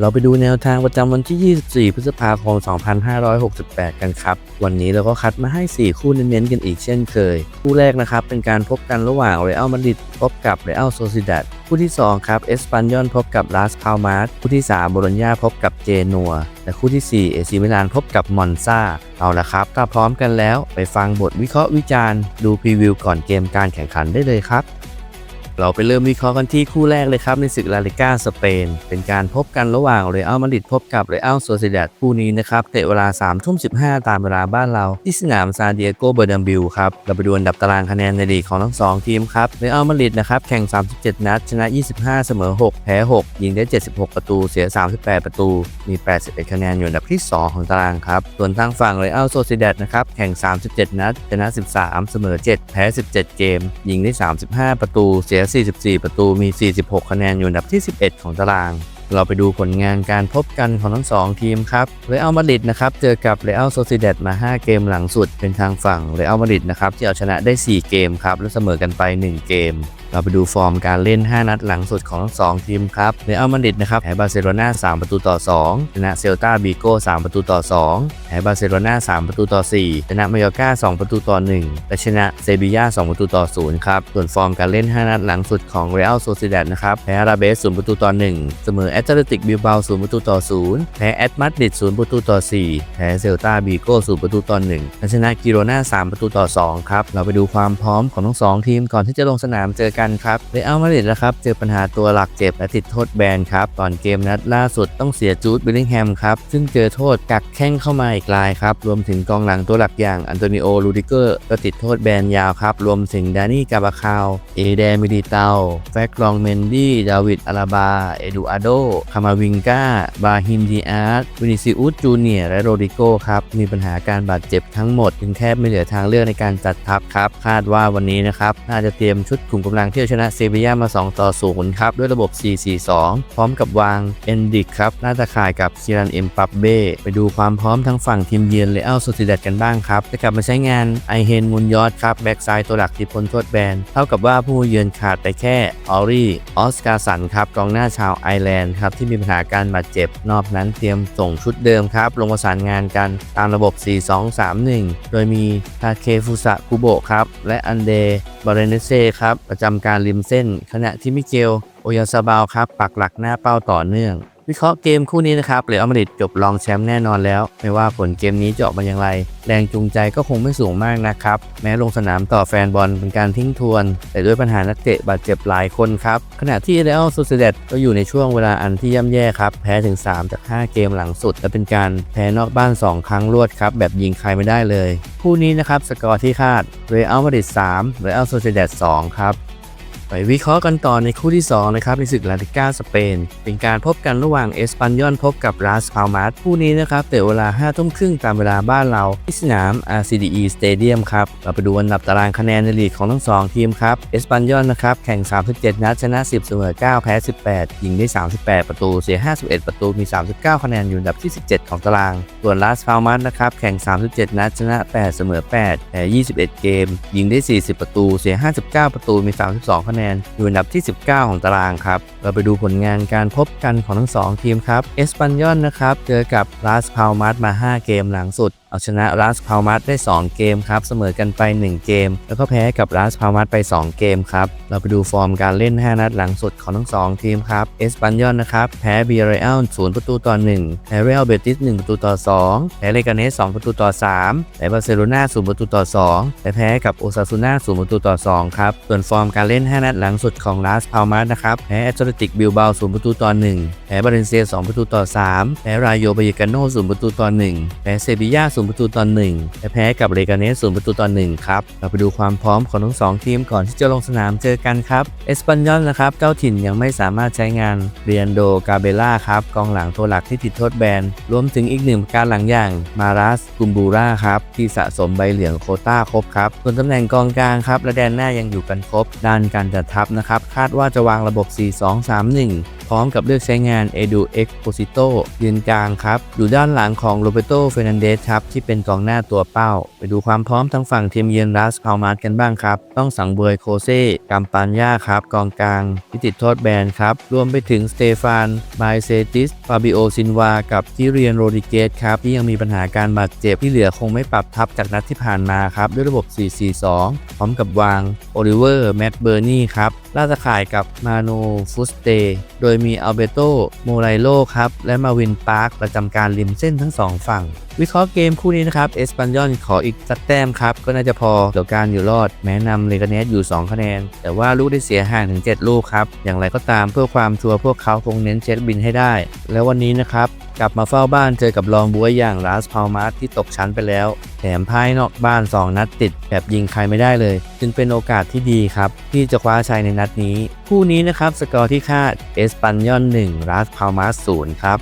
เราไปดูแนวทางประจำวันที่ 24 พฤษภาคม 2568 กันครับ วันนี้เราก็คัดมาให้ 4 คู่เน้นๆกันอีกเช่นเคย คู่แรกนะครับ เป็นการพบกันระหว่างเรอัลมาดริดพบกับเรอัลโซซิดัดคู่ที่ 2 ครับเอสปันยอนพบกับลาสพาลมาสคู่ที่ 3 โบโลญญาพบกับเจนัว และคู่ที่ 4 เอซิมิลานพบกับมอนซาเอาละครับ ถ้าพร้อมกันแล้วไปฟังบทวิเคราะห์วิจารณ์ ดูพรีวิวก่อนเกมการแข่งขันได้เลยครับ เราไปเริ่มวิเคราะห์กันที่คู่แรกเลยครับในศึกลาลิก้าสเปน เป็นการพบกันระหว่างเรอัลมาดริดพบกับเรอัลโซเซดัดคู่นี้นะครับเตะเวลา3ทุ่ม15ตามเวลาบ้านเรา ที่สนามซานดิเอโกเบอร์นัมบิลครับเราไปดูอันดับตารางคะแนนในลีกของทั้ง 2 ทีมครับเรอัลมาดริดนะครับแข่ง 37 นัด ชนะ 25 เสมอ 6 แพ้ 6 ยิงได้ 76 ประตูเสีย 38 ประตู มี 81 คะแนนอยู่อันดับที่ 2 ของตารางครับส่วนทางฝั่งเรอัลโซเซดัดนะครับแข่ง 37 นัดชนะ 13 เสมอ 7 แพ้ 17 เกม ยิงได้ 35 ประตูเสีย44 ประตูมี 46 คะแนนอยู่อันดับที่ 11 ของตาราง เราไปดูผลงานการพบกันของทั้ง 2 ทีมครับเรอัลมาดริดนะครับเจอกับเรอัลโซซิเดตมา 5 เกมหลังสุดเป็นทางฝั่งเรอัลมาดริดนะครับที่เอาชนะได้ 4 เกมครับและเสมอกันไป 1 เกม เราไปดูฟอร์มการเล่น 5 นัดหลังสุดของทั้ง2ทีมครับเรอัลมาดริดนะครับแพ้บาร์เซโลนา3ประตูต่อ 2 ชนะเซลตาบีโก้3ประตูต่อ 2 แพ้บาร์เซโลนา3ประตูต่อ 4 ชนะมายอร์กา2ประตูต่อ 1 และชนะเซบียา2ประตูต่อ 0 ครับ ส่วนฟอร์มการเล่น 5 นัดหลังสุดของเรอัลโซซิดัดนะครับแพ้อาราเบส0ประตูต่อ 1 เสมอแอตเลติกบิลบา0ประตูต่อ 0 แพ้แอตมาดริด0ประตูต่อ 4 แพ้เซลตาบีโก้0ประตูต่อ 1 และชนะกิโรนา3ประตูต่อ 2 ครับ เราไปดูความพร้อมของทั้ง2ทีมก่อนที่จะลงสนามเจอกันครับเรอัลมาดริดนะครับเจอปัญหาตัวหลักเจ็บและติดโทษแบนครับก่อนเกมนัดล่าสุดต้องเสียจูดบิลลิงแฮมครับซึ่งเจอโทษกักแข้งเข้ามาอีกรายครับรวมถึงกองหลังตัวหลักอย่างอันโตนิโอลูดิเกอร์ก็ติดโทษแบนยาวครับรวมถึงดานี่กาบาคาวเอเดมิดิเตาแฟกลองเมนดี้ดาวิดอาราบาเอดูอาโดคามาวิงกาบาฮิมดีอาร์ตวินิซิอุสจูเนียและโรดิโกครับมีปัญหาการบาดเจ็บทั้งหมดจึงแทบไม่เหลือทางเลือกในการจัดทัพครับคาดว่าวันนี้นะครับน่าจะเตรียมชุดขุมกำลังที่จะชนะเซบียามา 2 ต่อ 0 ครับ ด้วยระบบ 4-4-2 พร้อมกับวางเอนดิกครับน่าจะข่ายกับคิรันเอ็มปับเบ้ไปดูความพร้อมทั้งฝั่งทีมเยือนเลอัลโซซิดัดกันบ้างครับจะกลับมาใช้งานไอเฮนมุนยอดครับแบ็กซ้ายตัวหลักที่พ้นโทษแบนเท่ากับว่าผู้เยือนขาดไปแค่ออรี่ออสการ์สันครับกองหน้าชาวไอแลนด์ครับที่มีปัญหาการบาดเจ็บนอกนั้นเตรียมส่งชุดเดิมครับ ลงประสานงานกันตามระบบ 4-2-3-1 โดยมีทาเคฟุสะคุโบะครับและอันเดบาเรเนเซ่ครับประจำการริมเส้น ขณะที่มิเกล โอยาซาบาลครับปักหลักหน้าเป้าต่อเนื่อง วิเคราะห์เกมคู่นี้นะครับเรอัลมาดริดจบรองแชมป์แน่นอนแล้ว ไม่ว่าผลเกมนี้จะออกมาอย่างไร แรงจูงใจก็คงไม่สูงมากนะครับ แม้ลงสนามต่อแฟนบอลเป็นการทิ้งทวน แต่ด้วยปัญหานักเตะบาดเจ็บหลายคนครับ ขณะที่เรอัลโซเซเดตก็อยู่ในช่วงเวลาอันที่ย่ำแย่ครับ แพ้ถึง 3 จาก 5 เกมหลังสุด และเป็นการแพ้นอกบ้าน 2 ครั้งรวดครับแบบยิงใครไม่ได้เลย คู่นี้นะครับสกอร์ที่คาดเรอัลมาดริด3เรอัลโซเซเดต2ครับ ไปวิเคราะห์กันต่อในคู่ที่ 2 นะครับ ในศึกลาลิก้าสเปน เป็นการพบกันระหว่างเอสปันยอนพบกับราสพาลมาสคู่นี้นะครับเตะเวลา5ทุ่มครึ่งตามเวลาบ้านเรา ที่สนาม RCDE Stadium ครับ เราไปดูอันดับตารางคะแนนในลีกของทั้ง 2 ทีมครับเอสปันยอนนะครับแข่ง 37 นัดชนะ 10 เสมอ 9 แพ้ 18 ยิงได้ 38 ประตู เสีย 51 ประตูมี 39 คะแนนอยู่อันดับที่ 17 ของตาราง ส่วนราสพาลมาสนะครับแข่ง 37 นัดชนะ 8 เสมอ 8 แพ้ 21 เกม ยิงได้ 40 ประตู เสีย 59 ประตูมี 32 คะแนนอยู่อันดับที่ 19 ของตารางครับ เราไปดูผลงานการพบกันของทั้ง 2 ทีมครับ เอสปันยอนนะครับ เจอกับลาสพาลมาสมา 5 เกมหลังสุดเอาชนะลาสพาลมาสได้ 2 เกมครับ เสมอกันไป 1 เกม แล้วก็แพ้กับลาสพาลมาสไป 2 เกมครับ เราไปดูฟอร์มการเล่น 5 นัดหลังสุดของทั้ง 2 ทีมครับ เอสปันยอนนะครับ แพ้บีเรอัล0ประตูต่อ1แพ้เรอัลเบติส1ประตูต่อ 2 แพ้เลกาเนส2ประตูต่อ 3 แพ้บาร์เซโลนา0ประตูต่อ 2 และแพ้กับโอซาซูน่า0ประตูต่อ 2 ครับ ส่วนฟอร์มการเล่น 5 นัดหลังสุดของลาสพาลมาสนะครับแพ้แอตเลติกบิลบา0ประตูต่อ 1 แพ้บาเลนเซีย2ประตูต่อ 3 แพ้รายโยบายกาโน0ประตูต่อ 1 แพ้เซบียา0ประตูต่อ1และแพ้กับเลกาเนส0ประตูต่อ1ครับ เราไปดูความพร้อมของทั้งสองทีมก่อนที่จะลงสนามเจอกันครับ เอสปันยอลนะครับ เจ้าถิ่นยังไม่สามารถใช้งานเรียนโดกาเบล่าครับ กองหลังตัวหลักที่ติดโทษแบน รวมถึงอีกหนึ่งการหลังอย่างมารัสกุมบูราครับ ที่สะสมใบเหลืองโคต้าครบครับ ส่วนตำแหน่งกองกลางครับ และแดนหน้ายังอยู่กันครบ ด้านการจัดทัพนะครับ คาดว่าจะวางระบบ 4-2-3-1 พร้อมกับเลือกใช้งาน Edu Exposito ยืนกลางครับ อยู่ด้านหลังของโรเบโตเฟรนันเดสครับ ที่เป็นกองหน้าตัวเป้า ไปดูความพร้อมทั้งฝั่งทีมเยือนรัสพาวมาร์กันบ้างครับ ต้องสังเบยโคเซ่กัมปานยาครับ กองกลางที่ติดโทษแบนครับ รวมไปถึงสเตฟานไมเซติสฟาบิโอซินวา กับทิเรียนโรดิเกสครับ ที่ยังมีปัญหาการบาดเจ็บที่เหลือคงไม่ปรับทับจากนัดที่ผ่านมาครับ ด้วยระบบ 4-4-2 พร้อมกับวางโอลิเวอร์แมตเบอร์นี่ครับล่าตะข่ายกับมาโนฟุสเต โดยยมีอัลเบโตโมไรโลครับ และมาวินปาร์คประจำการริมเส้นทั้งสองฝั่ง วิเคราะห์เกมคู่นี้นะครับเอสปันยอนขออีกสักแต้มครับ ก็น่าจะพอต่อการอยู่รอด แม้นำเลกาเนสอยู่ 2 คะแนน แต่ว่าลูกได้เสียห่างถึง 7 ลูกครับ อย่างไรก็ตามเพื่อความชัวร์พวกเขาคงเน้นเช็ดบินให้ได้ แล้ววันนี้นะครับกลับมาเฝ้าบ้านเจอกับรองบัวอย่างลาสพาวมาร์ที่ตกชั้นไปแล้ว แถมพ่ายนอกบ้าน 2 นัดติด แบบยิงใครไม่ได้เลย จึงเป็นโอกาสที่ดีครับ ที่จะคว้าชัยในนัดนี้ คู่นี้นะครับสกอร์ที่คาดเอสปันยอน1ลาสพาวมาร์0ครับ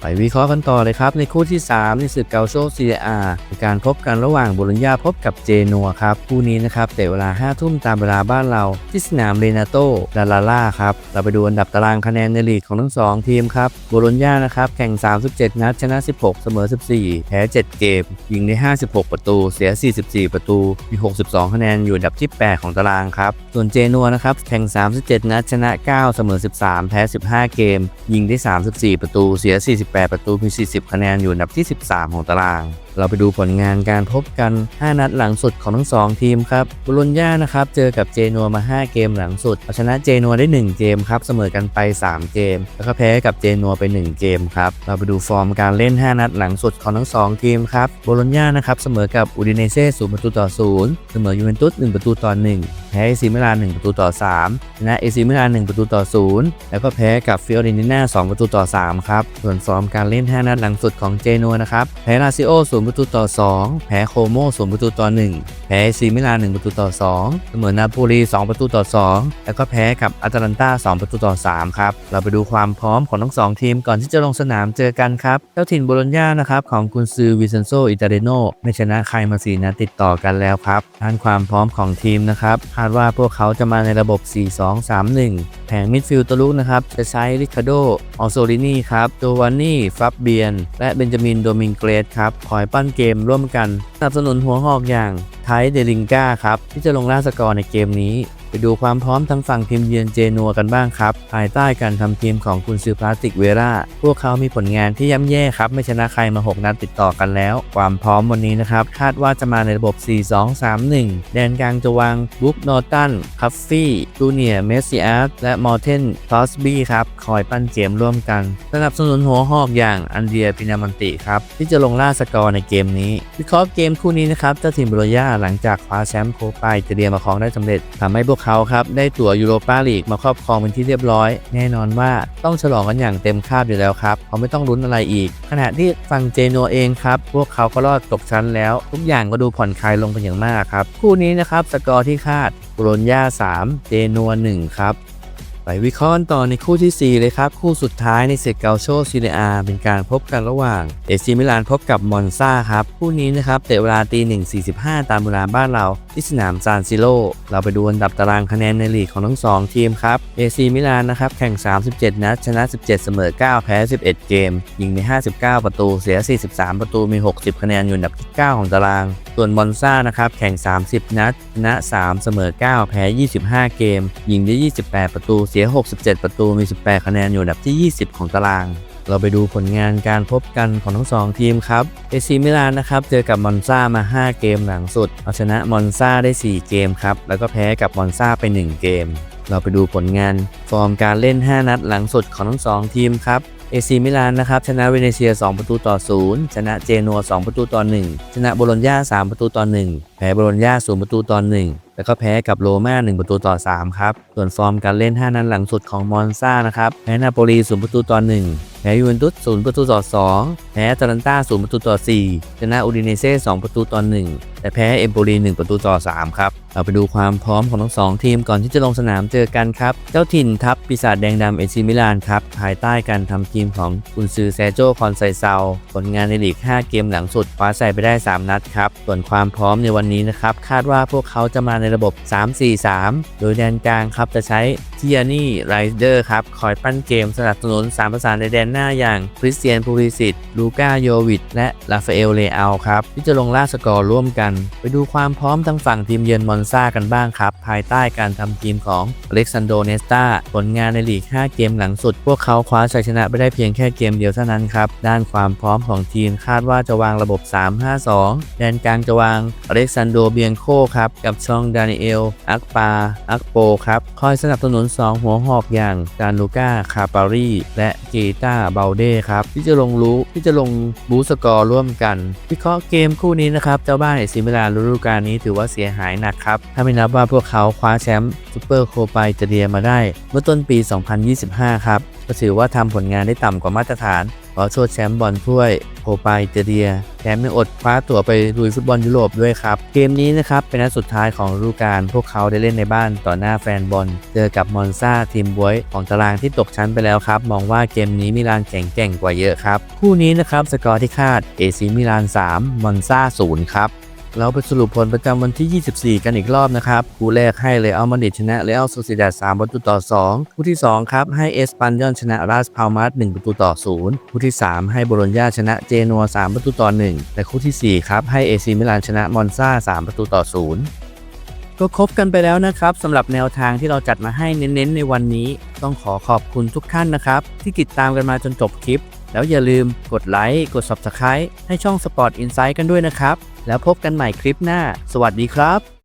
ไปวิเคราะห์กันต่อเลยครับ ในคู่ที่ 3 ในศึกเกาโชซีเรียอาการพบกันระหว่างโบโลญญาพบกับเจนัวครับ คู่นี้นะครับเตะเวลา 5 ทุ่มตามเวลาบ้านเรา ที่สนามเรนาโตดาลาล่าครับ เราไปดูอันดับตารางคะแนนในลีกของทั้ง 2 ทีมครับโบโลญญานะครับแข่ง 37 นัดชนะ 16 เสมอ 14 แพ้ 7 เกม ยิงได้ 56 ประตู เสีย 44 ประตู มี 62 คะแนนอยู่อันดับที่ 8 ของตารางครับส่วนเจนัวนะครับแข่ง 37 นัดชนะ 9 เสมอ 13 แพ้ 15 เกม ยิงได้ 34 ประตู เสีย18 ประตูมี 40 คะแนนอยู่อันดับที่ 13 ของตาราง เราไปดูผลงานการพบกัน 5 นัดหลังสุดของทั้ง 2 ทีมครับบุรุญญานะครับเจอกับเจนัวมา 5 เกมหลังสุดเอาชนะเจนัวได้ 1 เกมครับเสมอกันไป 3 เกม แล้วก็แพ้กับเจนัวไป 1 เกมครับเราไปดูฟอร์มการเล่น 5 นัดหลังสุดของทั้ง 2 ทีมครับบุรุญญานะครับเสมอกับอูดิเนเซ่0ประตูต่อ0เสมอยูเวนตุส1ประตูต่อ 1แพ้เอซีมิลาน1ประตูต่อ3ชนะเอซีมิลาน1ประตูต่อ 0 แล้วก็แพ้กับฟิออเรนติน่า2ประตูต่อ 3 ครับ ส่วนฟอร์มการเล่น 5 นัดหลังสุดของเจนัวนะครับ แพ้ลาซิโอ0ประตูต่อ 2 แพ้โคโม สวนประตูต่อ 1 แพ้ซีมิลาน1ประตูต่อ2เสมอนาโปลี2 ประตูต่อ 2 แล้วก็แพ้กับอาตาลันตา2 ประตูต่อ 3 ครับ เราไปดูความพร้อมของทั้ง 2 ทีมก่อนที่จะลงสนามเจอกันครับ เจ้าถิ่นโบโลญญานะครับของกุนซือวิเซนโซอิตาเดโนไม่ชนะใครมา4นัดติดต่อกันแล้วครับด้านความพร้อมของทีมนะครับคาดว่าพวกเขาจะมาในระบบ 4-2-3-1 แผงมิดฟิลด์ตัวลุกนะครับจะใช้ริคาโดออโซลินีครับโจวานนี่ฟับเบียน และเบนจามินโดมิงเกรสครับคอยปั้นเกมร่วมกันสนับสนุนหัวหอกอย่าง ไทเดลิงกาครับที่จะลงล่าสกอร์ในเกมนี้ ดูความพร้อมทั้งฝั่งทีมเยือนเจนัวกันบ้างครับ ภายใต้การทำทีมของคุณซือพลาสติกเวราพวกเขามีผลงานที่ย่ำแย่ครับ ไม่ชนะใครมา 6 นัดติดต่อกันแล้ว ความพร้อมวันนี้นะครับ คาดว่าจะมาในระบบ 4-2-3-1 แดนกลางจะวางบุ๊กนอร์ตันคัฟฟี่จูเนียเมสซิอาร์และมอร์เทนทอสบี้ครับ คอยปั้นเกมร่วมกันสนับสนุนหัวหอกอย่างอันเดียปินามันติครับที่จะลงล่าสกอร์ในเกมนี้วิเคราะห์เกมคู่นี้นะครับเจ้าทีมบรอยาหลังจากคว้าแชมป์โคปาอิตาเลียมาครองได้สำเร็จทำให้พวกเขาครับได้ตั๋วยูโรปาลีกมาครอบครองเป็นที่เรียบร้อย แน่นอนว่าต้องฉลองกันอย่างเต็มคาบอยู่แล้วครับเขาไม่ต้องลุ้นอะไรอีก ขณะที่ฝั่งเจนัวเองครับ พวกเขาก็รอดตกชั้นแล้ว ทุกอย่างก็ดูผ่อนคลายลงเป็นอย่างมากครับ คู่นี้นะครับสกอร์ที่คาดโบโลญญา3 เจนัว1ครับ ไปวิเคราะห์กันต่อในคู่ที่ 4 เลยครับ คู่สุดท้ายในเซกเกาโชซีเรียเป็นการพบกันระหว่างเอซิมิลานพบกับมอนซาครับ คู่นี้นะครับเตะเวลาตี1.45ตามเวลาบ้านเราที่สนามซานซิโรเราไปดูอันดับตารางคะแนนในลีกของทั้ง 2 ทีมครับเอซีมิลานนะครับแข่ง 37 นัด ชนะ 17 เสมอ 9 แพ้ 11 เกม ยิงใน59 ประตูเสีย 43 ประตูมี 60 คะแนนอยู่อันดับที่9ของตาราง ส่วนมอนซานะครับแข่ง 30 นัดชนะ 3 เสมอ 9 แพ้ 25 เกม ยิงได้ 28 ประตูเสีย 67 ประตู มี 18 คะแนนอยู่อันดับที่ 20 ของตาราง เราไปดูผลงานการพบกันของทั้ง 2 ทีมครับ เอซีมิลานนะครับ เจอกับมอนซามา 5 เกมหลังสุด เอาชนะมอนซาได้ 4 เกมครับ แล้วก็แพ้กับมอนซาไป 1 เกม เราไปดูผลงาน ฟอร์มการเล่น 5 นัดหลังสุดของทั้ง 2 ทีมครับเอซีมิลานนะครับชนะเวเนเซีย 2 ประตูต่อ 0 ชนะเจนัว 2 ประตูต่อ 1 ชนะโบโลญญา3 ประตูต่อ 1แพ้บโลญญา0ประตูต่อ1แล้วก็แพ้กับโรม่า1ประตูต่อ 3 ครับ ส่วนฟอร์มการเล่น 5 นัดหลังสุดของมอนซานะครับ แพ้นาโปลี0ประตูต่อ 1 แพ้ยูเวนตุส0ประตูต่อ 2 แพ้อาตาลันตา0ประตูต่อ 4 ชนะอูดิเนเซ่2ประตูต่อ 1 แต่แพ้เอมโปลี1ประตูต่อ 3 ครับ เราไปดูความพร้อมของทั้งสองทีมก่อนที่จะลงสนามเจอกันครับ เจ้าถิ่นทัพปีศาจแดงดำเอซิมิลานครับ ภายใต้การทำทีมของกุนซือแซโจคอนไซเซาผลงานในลีก 5 เกมหลังสุดคว้าใส่ไปได้ 3 นัดครับ ส่วนความพร้อมในวันนี้นะครับ คาดว่าพวกเขาจะมาในระบบ 3-4-3 โดยแดนกลางครับจะใช้เทิยนี่ไรเดอร์ครับ คอยปั้นเกมสนับสนุนสามประสานในแดนหน้าอย่างคริสเตียนพูริสิตลูก้าโยวิดและลาฟาเอลเลอาครับ ที่จะลงล่าสกอร์ร่วมกัน ไปดูความพร้อมทางฝั่งทีมเยือนมอนซากันบ้างครับ ภายใต้การทำทีมของอเล็กซานโดเนสตาผลงานในลีก 5 เกมหลังสุด พวกเขาคว้าชัยชนะไปได้เพียงแค่เกมเดียวเท่านั้นครับ ด้านความพร้อมของทีมคาดว่าจะวางระบบ 3-5-2 แดนกลางจะวางอเล็กซานโดเบียงโคครับกับชองดานิเอลอักปาอักโปครับคอยสนับสนุน2 หัวหอกอย่างจานูก้าคาปารีและเกตาเบลเด้ครับที่จะลงรู้ที่จะลงบูสกอร์ร่วมกัน วิเคราะห์เกมคู่นี้นะครับ เจ้าบ้านเอซิมิลานฤดูกาลนี้ถือว่าเสียหายหนักครับ ถ้าไม่นับว่าพวกเขาคว้าแชมป์ซูเปอร์โคปาอิตาเลียมาได้ เมื่อต้นปี 2025 ครับ ก็ถือว่าทำผลงานได้ต่ำกว่ามาตรฐานขอโทษแชมป์บอลถ้วยโคปาอิตาเลียแถมยังอดคว้าตั๋วไปลุยฟุตบอลยุโรปด้วยครับ เกมนี้นะครับเป็นนัดสุดท้ายของฤดูกาลพวกเขาได้เล่นในบ้านต่อหน้าแฟนบอล เจอกับมอนซาทีมบวยของตารางที่ตกชั้นไปแล้วครับ มองว่าเกมนี้มิลานแข็งแกร่งกว่าเยอะครับ คู่นี้นะครับสกอร์ที่คาดเอซีมิลาน 3 มอนซา0ครับ เราไปสรุปผลประจำวันที่ 24 กันอีกรอบนะครับ คู่แรกให้เลอัลมาดิดชนะเลอัลโซซิดาด3ประตูต่อ 2 คู่ที่ 2 ครับ ให้เอสปันยอนชนะราสพาลมาส1ประตูต่อ 0 คู่ที่ 3 ให้โบโลญญาชนะเจนัว3ประตูต่อ 1 และคู่ทีสี่ 4 ครับ ให้เอซีมิลานชนะมอนซา3ประตูต่อ 0ก็ครบกันไปแล้วนะครับสำหรับแนวทางที่เราจัดมาให้เน้นๆ ในวันนี้ ต้องขอขอบคุณทุกท่านนะครับ ที่ติดตามกันมาจนจบคลิป แล้วอย่าลืมกดไลค์ กด Subscribe ให้ช่อง Sport Insight กันด้วยนะครับ แล้วพบกันใหม่คลิปหน้า สวัสดีครับ